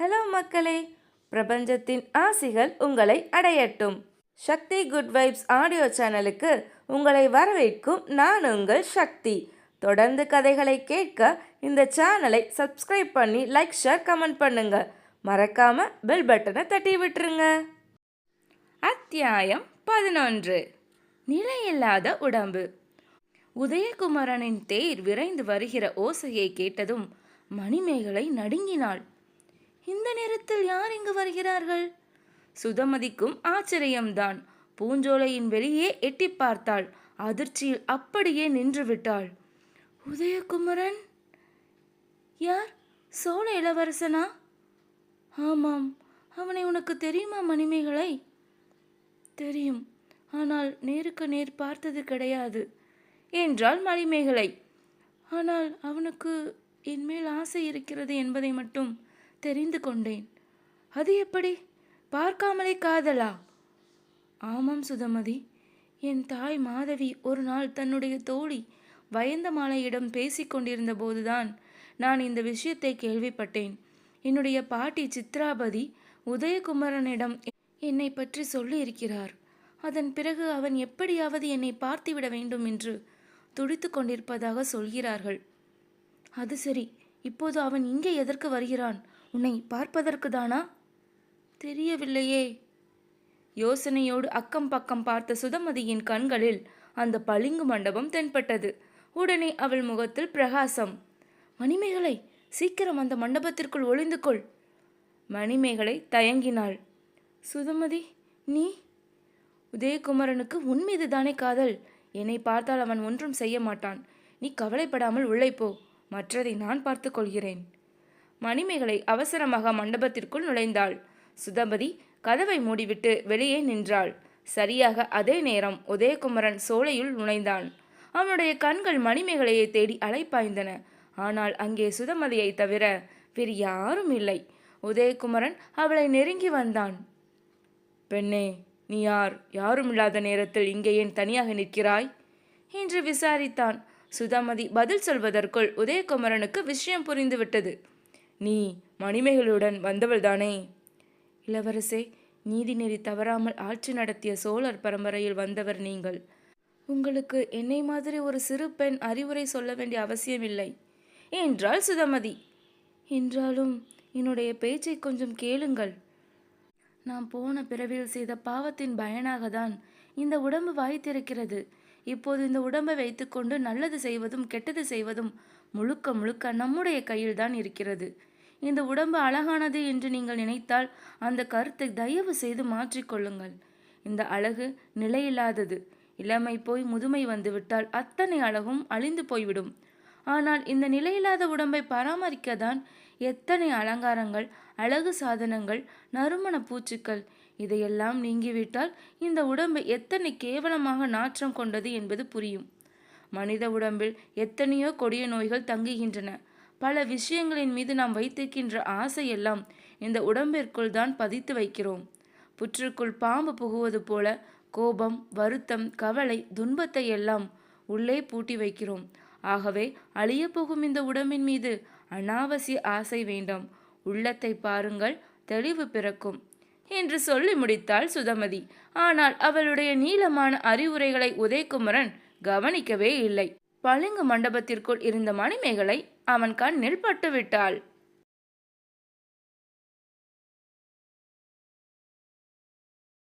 Hello மக்களே பிரபஞ்சத்தின் ஆசிகள் உங்களை அடையட்டும். சக்தி குட் வைப்ஸ் ஆடியோ சேனலுக்கு உங்களை வரவேற்கும் நான் உங்கள் சக்தி. தொடர்ந்து கதைகளை கேட்க இந்த சேனலை சப்ஸ்கிரைப் பண்ணி லைக் ஷேர் கமெண்ட் பண்ணுங்க. மறக்காம பெல் பட்டனை தட்டி விட்டுருங்க. அத்தியாயம் பதினொன்று. நிலையில்லாத உடம்பு. உதயகுமரனின் தேர் விரைந்து வருகிற ஓசையை கேட்டதும் மணிமேகலை நடுங்கினாள். இந்த நேரத்தில் யார் இங்கு வருகிறார்கள்? சுதமதிக்கும் ஆச்சரியம்தான். பூஞ்சோலையின் வெளியே எட்டி பார்த்தாள். அதிர்ச்சியில் அப்படியே நின்று விட்டாள். உதயகுமரன்? யார்? சோழ இளவரசனா? ஆமாம். அவனை உனக்கு தெரியுமா மணிமேகலை? தெரியும். ஆனால் நேருக்கு நேர் பார்த்தது கிடையாது. என்றாள் மணிமேகலை. ஆனால் அவனுக்கு என்மேல் ஆசை இருக்கிறது என்பதை மட்டும் தெரிந்து கொண்டேன். அது எப்படி? பார்க்காமலே காதலா? ஆமாம் சுதமதி. என் தாய் மாதவி ஒரு நாள் தன்னுடைய தோழி வயந்தமாலையிடம் பேசிக் கொண்டிருந்த போதுதான் நான் இந்த விஷயத்தை கேள்விப்பட்டேன். என்னுடைய பாட்டி சித்ராபதி உதயகுமரனிடம் என்னை பற்றி சொல்லியிருக்கிறார். அதன் பிறகு அவன் எப்படியாவது என்னை பார்த்துவிட வேண்டும் என்று துடித்து கொண்டிருப்பதாக சொல்கிறார்கள். அது சரி. இப்போது அவன் இங்கே எதற்கு வருகிறான்? உன்னை பார்ப்பதற்கு தானா தெரியவில்லையே. யோசனையோடு அக்கம் பக்கம் பார்த்த சுதமதியின் கண்களில் அந்த பளிங்கு மண்டபம் தென்பட்டது. உடனே அவள் முகத்தில் பிரகாசம். மணிமேகலை சீக்கிரம் அந்த மண்டபத்திற்குள் ஒளிந்து கொள். மணிமேகலை தயங்கினாள். சுதமதி நீ? உதயகுமரனுக்கு உன் மீது தானே காதல். என்னை பார்த்தால் அவன் ஒன்றும் செய்ய மாட்டான். நீ கவலைப்படாமல் உள்ளே போ. மற்றதை நான் பார்த்துக்கொள்கிறேன் மணிமேகலை அவசரமாக மண்டபத்திற்குள் நுழைந்தாள். சுதபதி கதவை மூடிவிட்டு வெளியே நின்றாள். சரியாக அதே நேரம் உதயகுமரன் சோலையுள் நுழைந்தான். அவனுடைய கண்கள் மணிமேகலையை தேடி அலைப்பாய்ந்தன. ஆனால் அங்கே சுதமதியை தவிர வேறு யாரும் இல்லை. உதயகுமரன் அவளை நெருங்கி வந்தான். பெண்ணே நீ யார்? யாரும் இல்லாத நேரத்தில் இங்கே ஏன் தனியாக நிற்கிறாய்? என்று விசாரித்தான். சுதமதி பதில் சொல்வதற்குள் உதயகுமரனுக்கு விஷயம் புரிந்துவிட்டது. நீ மணிமேகலுடன் வந்தவள்தானே? இளவரசே நீதிநெறி தவறாமல் ஆட்சி நடத்திய சோழர் பரம்பரையில் வந்தவர் நீங்கள். உங்களுக்கு என்னை மாதிரி ஒரு சிறு பெண் அறிவுரை சொல்ல வேண்டிய அவசியமில்லை. என்றால் சுதமதி. என்றாலும் என்னுடைய பேச்சை கொஞ்சம் கேளுங்கள். நாம் போன பிறவியில் செய்த பாவத்தின் பயனாக தான் இந்த உடம்பு வாய்த்திருக்கிறது. இப்போது இந்த உடம்பை வைத்துக்கொண்டு நல்லது செய்வதும் கெட்டது செய்வதும் முழுக்க முழுக்க நம்முடைய கையில்தான் இருக்கிறது. இந்த உடம்பு அழகானது என்று நீங்கள் நினைத்தால் அந்த கருத்தை தயவு செய்து மாற்றிக்கொள்ளுங்கள். இந்த அழகு நிலையில்லாதது. இளமை போய் முதுமை வந்துவிட்டால் அத்தனை அழகும் அழிந்து போய்விடும். ஆனால் இந்த நிலையில்லாத உடம்பை பராமரிக்கத்தான் எத்தனை அலங்காரங்கள் அழகு சாதனங்கள் நறுமண பூச்சுக்கள் இதையெல்லாம் நீங்கிவிட்டால் இந்த உடம்பு எத்தனை கேவலமாக நாற்றம் கொண்டது என்பது புரியும். மனித உடம்பில் எத்தனையோ கொடிய நோய்கள் தங்குகின்றன. பல விஷயங்களின் மீது நாம் வைத்திருக்கின்ற ஆசையெல்லாம் இந்த உடம்பிற்குள் தான் பதித்து வைக்கிறோம். புற்றுக்குள் பாம்பு புகுவது போல கோபம் வருத்தம் கவலை துன்பத்தை எல்லாம் உள்ளே பூட்டி வைக்கிறோம். ஆகவே அழியப்போகும் இந்த உடம்பின் மீது அனாவசிய ஆசை வேண்டாம். உள்ளத்தை பாருங்கள் தெளிவு பிறக்கும். என்று சொல்லி முடித்தாள் சுதமதி. ஆனால் அவளுடைய நீளமான அறிவுரைகளை உதயகுமரன் கவனிக்கவே இல்லை. பளிங்கு மண்டபத்திற்குள் இருந்த மணிமேகலை அவன் கண்ணில் பட்டுவிட்டாள்.